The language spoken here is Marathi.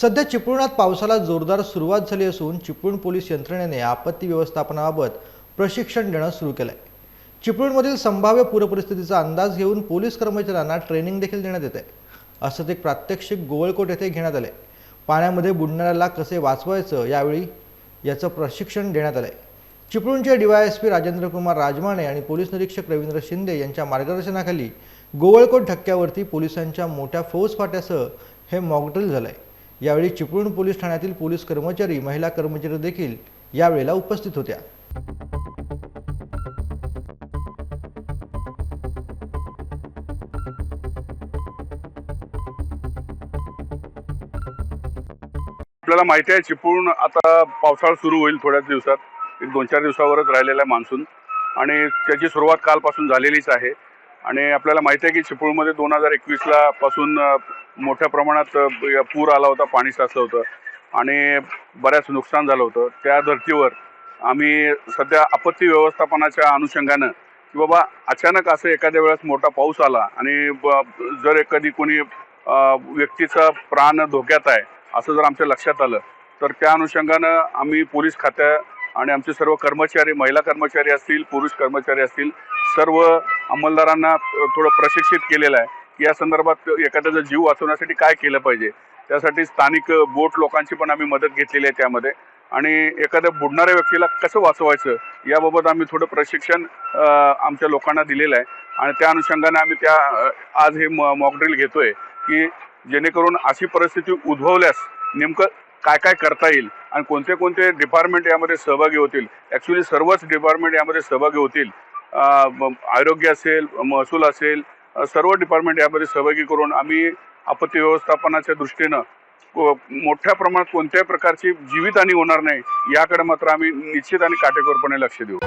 सध्या चिपळुणात पावसाला जोरदार सुरुवात झाली असून चिपळूण पोलीस यंत्रणेने आपत्ती व्यवस्थापनाबाबत प्रशिक्षण देणं सुरू केलं आहे चिपळूणमधील संभाव्य पूरपरिस्थितीचा अंदाज घेऊन पोलीस कर्मचाऱ्यांना ट्रेनिंग देखील देण्यात येते असंच एक प्रात्यक्षिक गोवळकोट येथे घेण्यात आले पाण्यामध्ये बुडणाऱ्याला कसे वाचवायचं यावेळी याचं प्रशिक्षण देण्यात आलं आहे चिपळूणचे डीवायएसपी राजेंद्र कुमार राजमाने आणि पोलीस निरीक्षक रवींद्र शिंदे यांच्या मार्गदर्शनाखाली गोवळकोट ढक्क्यावरती पोलिसांच्या मोठ्या फौजफाट्यासह हे मॉकड्रिल आहे यावेळी चिपळूण पोलीस ठाण्यातील पोलीस कर्मचारी महिला कर्मचारी देखील यावेळेला उपस्थित होत्या. आपल्याला माहिती आहे चिपळूण आता पावसाळा सुरू होईल थोड्याच दिवसात एक दोन चार दिवसावरच राहिलेला आहे मान्सून. आणि त्याची सुरुवात कालपासून झालेलीच आहे. आणि आपल्याला माहिती आहे की चिपळूणमध्ये दोन हजार एकवीसला पासून मोठ्या प्रमाणात पूर आला होता पाणी साचलं होतं आणि बऱ्याच नुकसान झालं होतं. त्या धर्तीवर आम्ही सध्या आपत्ती व्यवस्थापनाच्या अनुषंगानं की बाबा अचानक असं एखाद्या वेळेस मोठा पाऊस आला आणि ब- जर एखादी कोणी व्यक्तीचा प्राण धोक्यात आहे असं जर आमच्या लक्षात आलं तर त्या अनुषंगानं आम्ही पोलीस खात्या आणि आमचे सर्व कर्मचारी महिला कर्मचारी असतील पुरुष कर्मचारी असतील सर्व अंमलदारांना थोडं प्रशिक्षित केलेलं आहे. की या संदर्भात एखाद्याचा जीव वाचवण्यासाठी काय केलं पाहिजे? त्यासाठी स्थानिक बोट लोकांची पण आम्ही मदत घेतलेली आहे त्यामध्ये. आणि एखाद्या बुडणाऱ्या व्यक्तीला कसं वाचवायचं? याबाबत आम्ही थोडं प्रशिक्षण आमच्या लोकांना दिलेलं आहे. आणि त्या अनुषंगाने आम्ही त्या आज हे मॉकड्रिल घेतोय की जेणेकरून अशी परिस्थिती उद्भवल्यास नेमकं काय काय करता येईल? आणि कोणते कोणते डिपार्टमेंट यामध्ये सहभागी होतील? ॲक्च्युली सर्वच डिपार्टमेंट यामध्ये सहभागी होतील. आरोग्य असेल महसूल असेल सर्व डिपार्टमेंट यामध्ये सहभागी करून आम्ही आपत्ती व्यवस्थापनाच्या दृष्टीनं मोठ्या प्रमाणात कोणत्याही प्रकारची जीवितहानी होणार नाही याकडे मात्र आम्ही निश्चित आणि काटेकोरपणे लक्ष देऊ.